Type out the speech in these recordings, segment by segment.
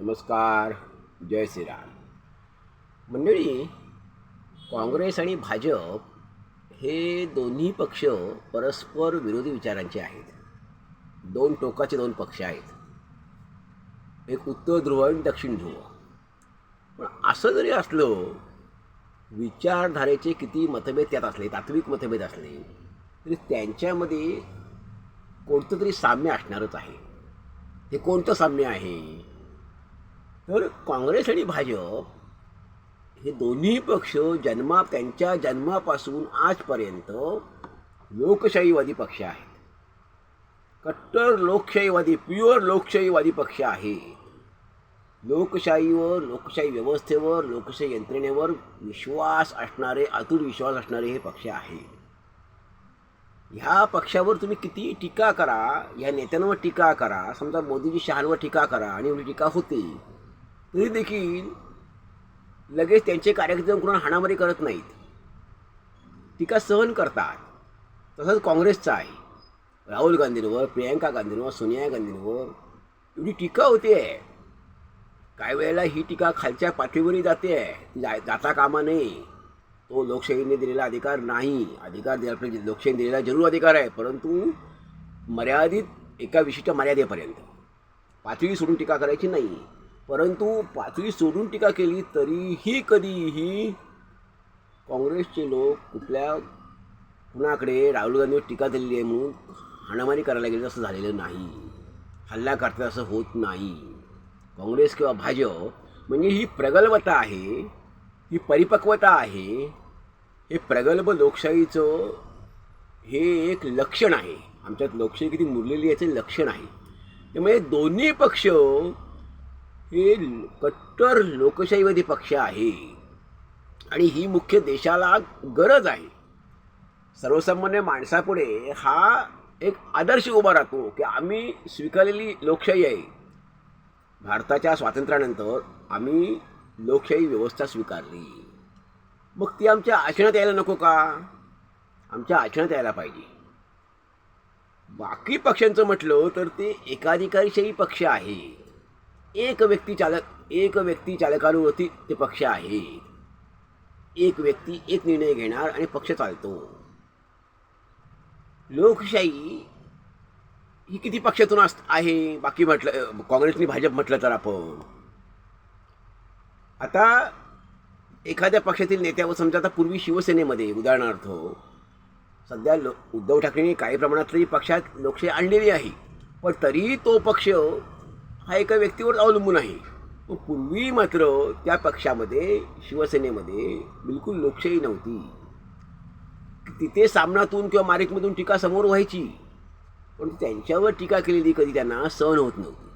नमस्कार जय श्रीराम. मंडळी काँग्रेस आणि भाजप हे दोन्ही पक्ष परस्पर विरोधी विचारांचे आहेत. दोन टोकाचे दोन पक्ष आहेत. एक उत्तर ध्रुव आणि दक्षिण ध्रुव. पण असं जरी असलं विचारधारेचे किती मतभेद त्यात असले तात्विक मतभेद असले तरी त्यांच्यामध्ये कोणतं तरी साम्य असणारच आहे. हे कोणतं साम्य आहे? तर काँग्रेस आणि भाजप हे दोन्ही पक्ष जन्मा त्यांच्या जन्मापासून आजपर्यंत लोकशाहीवादी पक्ष आहेत. कट्टर लोकशाहीवादी प्युअर लोकशाहीवादी पक्ष आहे लोकशाहीवर लोकशाही व्यवस्थेवर लोकशाही यंत्रणेवर विश्वास असणारे अतुल विश्वास असणारे हे पक्ष आहे ह्या पक्षावर तुम्ही किती टीका करा या नेत्यांवर टीका करा समजा मोदीजी शहांवर टीका करा आणि एवढी टीका होते. तरी देखील लगेच त्यांचे कार्यक्रम कोणा हाणामारी करत नाहीत. टीका सहन करतात. तसंच काँग्रेसचा आहे. राहुल गांधींवर प्रियंका गांधींवर सोनिया गांधींवर एवढी टीका होते. आहे काही वेळेला ही टीका खालच्या पातळीवरही जाते. आहे जाता कामा नये. तो लोकशाहीने दिलेला अधिकार नाही. अधिकार दिला पाहिजे लोकशाहीने दिलेला जरूर अधिकार आहे. परंतु मर्यादित एका विशिष्ट मर्यादेपर्यंत. पाचवी सोडून टीका करायची नाही. परंतु पातळी सोडून टीका केली तरीही कधीही काँग्रेसचे लोक कुठल्या कुणाकडे राहुल गांधीवर टीका दिलेली आहे म्हणून हाणामारी करायला गेले असं झालेलं नाही. हल्ला करता असं होत नाही. काँग्रेस किंवा भाजप म्हणजे ही प्रगल्भता आहे ही परिपक्वता आहे हे प्रगल्भ लोकशाहीचं हे एक लक्षण आहे. आमच्यात लोकशाही किती मुरलेली याचे लक्षण आहे. त्यामुळे दोन्ही पक्ष हे कट्टर लोकशाहीवादी पक्ष आहे. आणि ही मुख्य देशाला गरज आहे. सर्वसामान्य माणसापुढे हा एक आदर्श उभा राहतो की आम्ही स्वीकारलेली लोकशाही आहे. भारताच्या स्वातंत्र्यानंतर आम्ही लोकशाही व्यवस्था स्वीकारली. मग ती आमच्या आचरणात यायला नको का? आमच्या आचरणात यायला पाहिजे. बाकी पक्षांचं म्हटलं तर ते एकाधिकारशाही पक्ष आहे. एक व्यक्ती चालक एक व्यक्ती चालकांवरती ते पक्ष आहेत. एक व्यक्ती एक निर्णय घेणार आणि पक्ष चालतो. लोकशाही ही किती पक्षातून अस आहे? बाकी म्हटलं काँग्रेसने भाजप म्हटलं तर आपण. आता एखाद्या पक्षातील नेत्यावर समजा आता पूर्वी शिवसेनेमध्ये उदाहरणार्थ सध्या लो उद्धव ठाकरेंनी काही प्रमाणात तरी पक्षात लोकशाही आणलेली आहे. पण तरीही तो पक्ष हा एका व्यक्तीवर अवलंबून आहे. पूर्वी मात्र त्या पक्षामध्ये शिवसेनेमध्ये बिलकुल लोकशाही नव्हती. तिथे सामनातून किंवा मारिकमधून टीका समोर व्हायची. पण त्यांच्यावर टीका केलेली कधी त्यांना सहन होत नव्हती.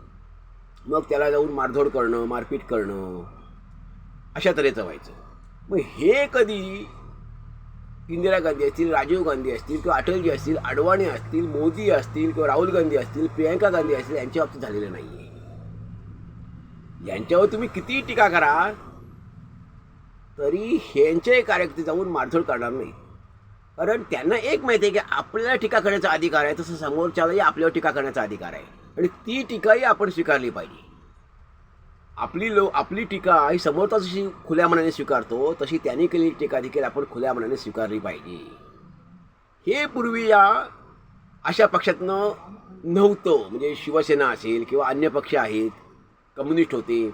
मग त्याला जाऊन मारधोड करणं मारपीट करणं अशा तऱ्हेचं व्हायचं. मग हे कधी इंदिरा गांधी असतील राजीव गांधी असतील किंवा अटलजी असतील अडवाणी असतील मोदी असतील किंवा राहुल गांधी असतील प्रियंका गांधी असतील यांच्या बाबतीत झालेलं नाही आहे यांच्यावर तुम्ही किती टीका करा तरी ह्यांचे कार्यकर्ते जाऊन मारझोड करणार नाही. कारण त्यांना एक माहिती आहे की आपल्याला टीका करण्याचा अधिकार आहे तसं समोरच्यालाही आपल्यावर टीका करण्याचा अधिकार आहे. आणि ती टीकाही आपण स्वीकारली पाहिजे. आपली लो आपली टीका ही समोरचा जशी खुल्या मनाने स्वीकारतो तशी त्यांनी केलेली टीका देखील आपण खुल्या मनाने स्वीकारली पाहिजे. हे पूर्वी या अशा पक्षातनं नव्हतं. म्हणजे शिवसेना असेल किंवा अन्य पक्ष आहेत कम्युनिस्ट होते.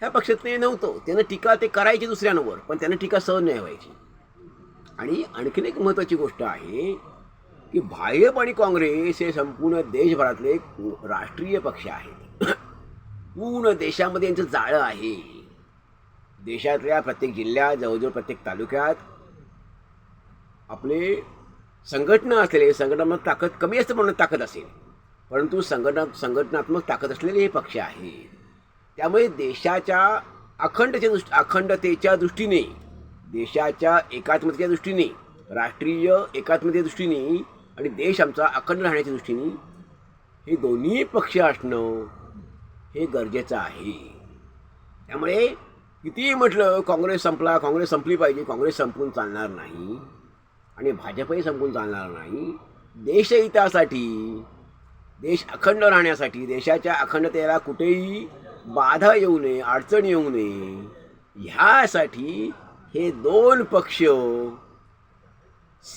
ह्या पक्षात ते नव्हतं. त्यांना टीका ते करायचे दुसऱ्यांवर पण त्यांना टीका सहन नाही व्हायची. आणि आणखीन एक महत्त्वाची गोष्ट आहे की भाजप आणि काँग्रेस हे संपूर्ण देशभरातले राष्ट्रीय पक्ष आहेत. पूर्ण देशामध्ये यांचं जाळं आहे. देशातल्या प्रत्येक जिल्ह्यात जवळजवळ प्रत्येक तालुक्यात आपले संघटना असलेले संघटनात्मक ताकद कमी असते म्हणून ताकद असेल. परंतु संघटना संघटनात्मक ताकद असलेले हे पक्ष आहेत. त्यामुळे देशाच्या अखंडच्या दृष्ट अखंडतेच्या दृष्टीने देशाच्या एकात्मतेच्या दृष्टीने राष्ट्रीय एकात्मतेच्या दृष्टीने आणि देश आमचा अखंड राहण्याच्या दृष्टीने हे दोन्ही पक्ष असणं हे गरजेचं आहे. त्यामुळे कितीही म्हटलं काँग्रेस संपला काँग्रेस संपली पाहिजे काँग्रेस संपून चालणार नाही आणि भाजपही संपून चालणार नाही. देशहितासाठी देश अखंड राहण्यासाठी देशाच्या अखंडतेला कुठेही बाधा येऊ नये अडचण येऊ नये. ह्यासाठी हे दोन पक्ष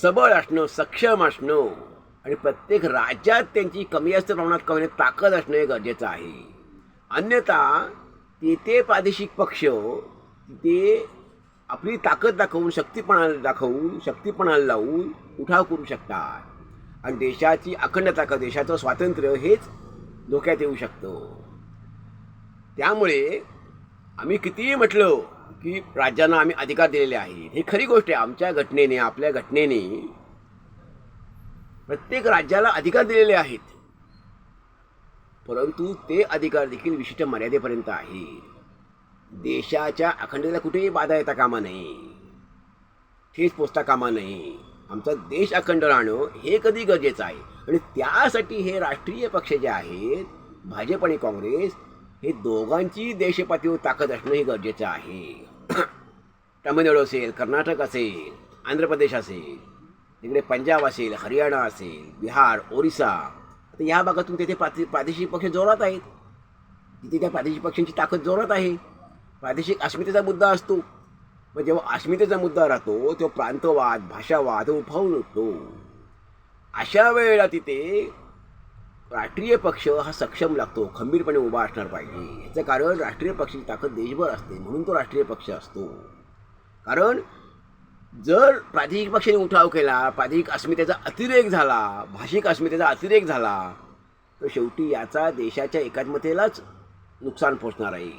सबळ असणं सक्षम असणं आणि प्रत्येक राज्यात त्यांची कमी जास्त प्रमाणात कमी ताकद असणं हे गरजेचं आहे. अन्यथा तेथे प्रादेशिक पक्ष तिथे आपली ताकद दाखवून शक्तीपणाला दाखवून शक्तीपणाला लावून उठाव करू शकतात. आणि देशाची अखंडता देशाचं स्वातंत्र्य हेच धोक्यात येऊ शकतं. त्यामुळे आम्ही कितीही म्हटलं की राज्यांना आम्ही अधिकार दिलेले आहेत. ही खरी गोष्ट आहे. आमच्या घटनेने आपल्या घटनेने प्रत्येक राज्याला अधिकार दिलेले आहेत. परंतु ते अधिकार देखील विशिष्ट मर्यादेपर्यंत आहेत देशाच्या अखंडतेला कुठेही बाधा येता कामा नये. ठेच पोचता कामा नये. आमचा देश अखंड राहणं हे कधी गरजेचं आहे? आणि त्यासाठी हे राष्ट्रीय पक्ष जे आहेत भाजप आणि काँग्रेस हे दोघांची देशपातळीवर ताकद असणं हे गरजेचं आहे. तमिळनाडू असेल कर्नाटक असेल आंध्र प्रदेश असेल तिकडे पंजाब असेल हरियाणा असेल बिहार ओरिसा तर या भागातून तेथे प्रादे प्रादेशिक पक्ष जोरात आहेत. तिथे त्या प्रादेशिक पक्षांची ताकद जोरात आहे. प्रादेशिक अस्मितेचा मुद्दा असतो. मग जेव्हा अस्मितेचा मुद्दा राहतो तेव्हा प्रांतवाद भाषावाद उफावून उठतो. अशा वेळेला तिथे राष्ट्रीय पक्ष हा सक्षम लागतो खंबीरपणे उभा असणार पाहिजे. याचं कारण राष्ट्रीय पक्षाची ताकद देशभर असते म्हणून तो राष्ट्रीय पक्ष असतो. कारण जर प्रादेशिक पक्षाने उठाव केला प्रादेशिक अस्मितेचा अतिरेक झाला भाषिक अस्मितेचा अतिरेक झाला तर शेवटी याचा देशाच्या एकात्मतेलाच नुकसान पोचणार आहे.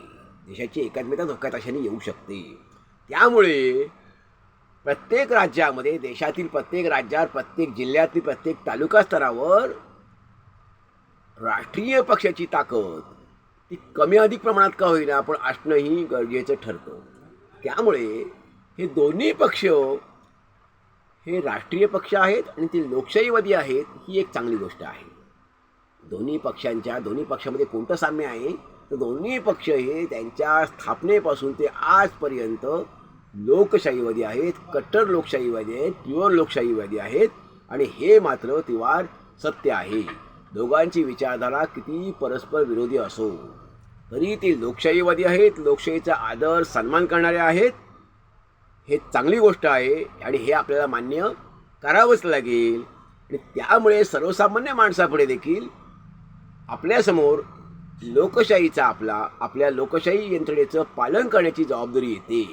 देशाची एकात्मता धोक्यात अशाने येऊ शकते. त्यामुळे प्रत्येक राज्यामध्ये देशातील प्रत्येक राज्यात प्रत्येक जिल्ह्यातील प्रत्येक तालुका स्तरावर राष्ट्रीय पक्षाची ताकद ती कमी अधिक प्रमाणात का होईना पण असणंही गरजेचं ठरतं. त्यामुळे हे दोन्ही पक्ष हे राष्ट्रीय पक्ष आहेत आणि ते लोकशाहीवादी आहेत ही एक चांगली गोष्ट आहे. दोन्ही पक्षांच्या दोन्ही पक्षामध्ये कोणतं साम्य आहे? तर दोन्ही पक्ष हे त्यांच्या स्थापनेपासून ते आजपर्यंत लोकशाहीवादी आहेत कट्टर लोकशाहीवादी आहेत प्युअर लोकशाहीवादी आहेत आणि हे मात्र तिवार सत्य आहे. दोघांची विचारधारा किती परस्पर विरोधी असो तरी ते लोकशाहीवादी आहेत लोकशाहीचा आदर सन्मान करणारे आहेत. हे चांगली गोष्ट आहे आणि हे आपल्याला मान्य करावंच लागेल. आणि त्यामुळे सर्वसामान्य माणसापुढे देखील आपल्यासमोर लोकशाहीचा आपला आपल्या लोकशाही यंत्रणेचं पालन करण्याची जबाबदारी येते.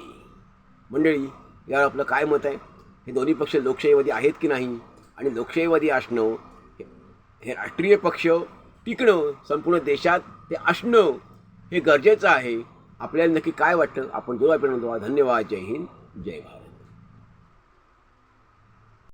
मंडळी यावर आपलं काय मत आहे? हे दोन्ही पक्ष लोकशाहीवादी आहेत की नाही? आणि लोकशाहीवादी असणं हे- राष्ट्रीय पक्ष टिकणं संपूर्ण देशात ते असणं हे गरजेचं आहे. आपल्याला नक्की काय वाटतं? आपण जो धन्यवाद. जय हिंद. जय भारत.